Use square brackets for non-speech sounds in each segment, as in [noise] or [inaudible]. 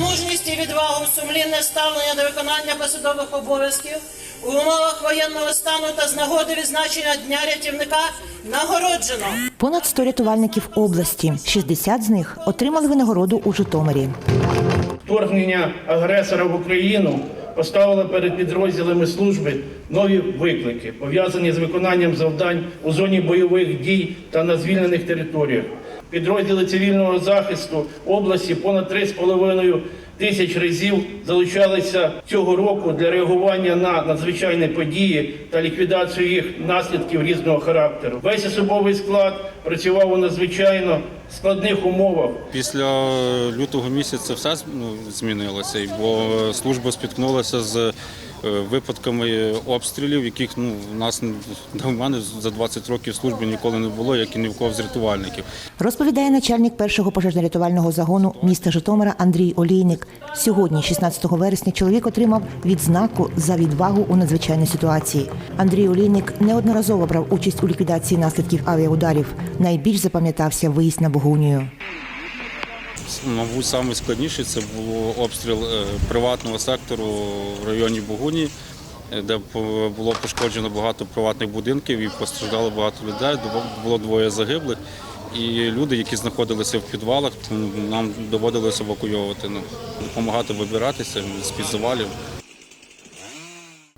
мужність і відвагу, сумлінне ставлення до виконання посадових обов'язків у умовах воєнного стану та з нагоди відзначення Дня рятівника нагороджено. Понад 100 рятувальників області, 60 з них отримали винагороду у Житомирі. Вторгнення агресора в Україну поставило перед підрозділами служби нові виклики, пов'язані з виконанням завдань у зоні бойових дій та на звільнених територіях. Підрозділи цивільного захисту області понад 3,5 тисяч разів залучалися цього року для реагування на надзвичайні події та ліквідацію їх наслідків різного характеру. Весь особовий склад працював у надзвичайно складних умовах. Після лютого місяця все ну, змінилося, бо служба спіткнулася з е, випадками обстрілів, яких ну в нас [laughs] в мене за 20 років служби ніколи не було, як і ні в кого з рятувальників. Розповідає начальник першого пожежно-рятувального загону міста Житомира Андрій Олійник. Сьогодні, 16 вересня, чоловік отримав відзнаку за відвагу у надзвичайній ситуації. Андрій Олійник неодноразово брав участь у ліквідації наслідків авіаударів. Найбільш запам'ятався виїзд на Богунію. Мабуть, саме складніше це був обстріл е, приватного сектору в районі Богуні, де було пошкоджено багато приватних будинків і постраждало багато людей. Було двоє загиблих. І люди, які знаходилися в підвалах, нам доводилося евакуйовувати, ну, допомагати вибиратися з-під завалів.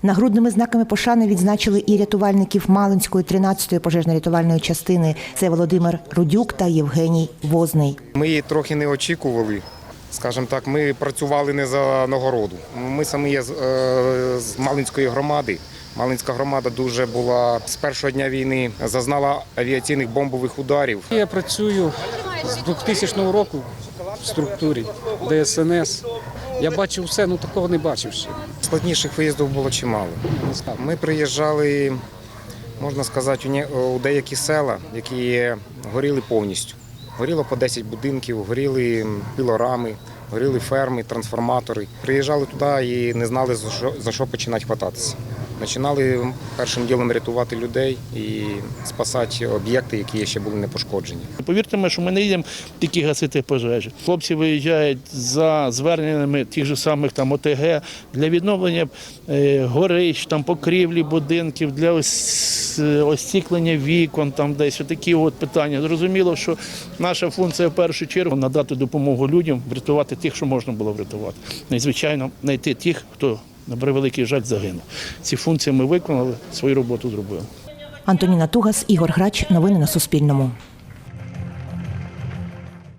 Нагрудними знаками пошани відзначили і рятувальників Малинської 13-ї пожежно-рятувальної частини. Це Володимир Рудюк та Євгеній Возний. Ми її трохи не очікували. Скажімо так, ми працювали не за нагороду. Ми самі є з, е, з Малинської громади. Малинська громада дуже була з першого дня війни, зазнала авіаційних бомбових ударів. Я працюю з 2000 року в структурі ДСНС. Я бачив все, ну такого не бачив ще. Складніших виїздів було чимало. Ми приїжджали, можна сказати, у деякі села, які горіли повністю. Горіло по 10 будинків, горіли пілорами, горіли ферми, трансформатори. Приїжджали туди і не знали, за що, за що починати хвататися. Починали першим ділом рятувати людей і спасати об'єкти, які ще були не пошкоджені. Повірте мені, що ми не йдемо тільки гасити пожежі. Хлопці виїжджають за зверненнями тих же самих там ОТГ для відновлення е, горищ, там покрівлі будинків, для е, остіклення вікон, там десь такі от питання. Зрозуміло, що наша функція в першу чергу надати допомогу людям, врятувати тих, що можна було врятувати. І звичайно, знайти тих, хто на превеликий жаль загинув. Ці функції ми виконали, свою роботу зробили. Антоніна Тугас, Ігор Грач. Новини на Суспільному.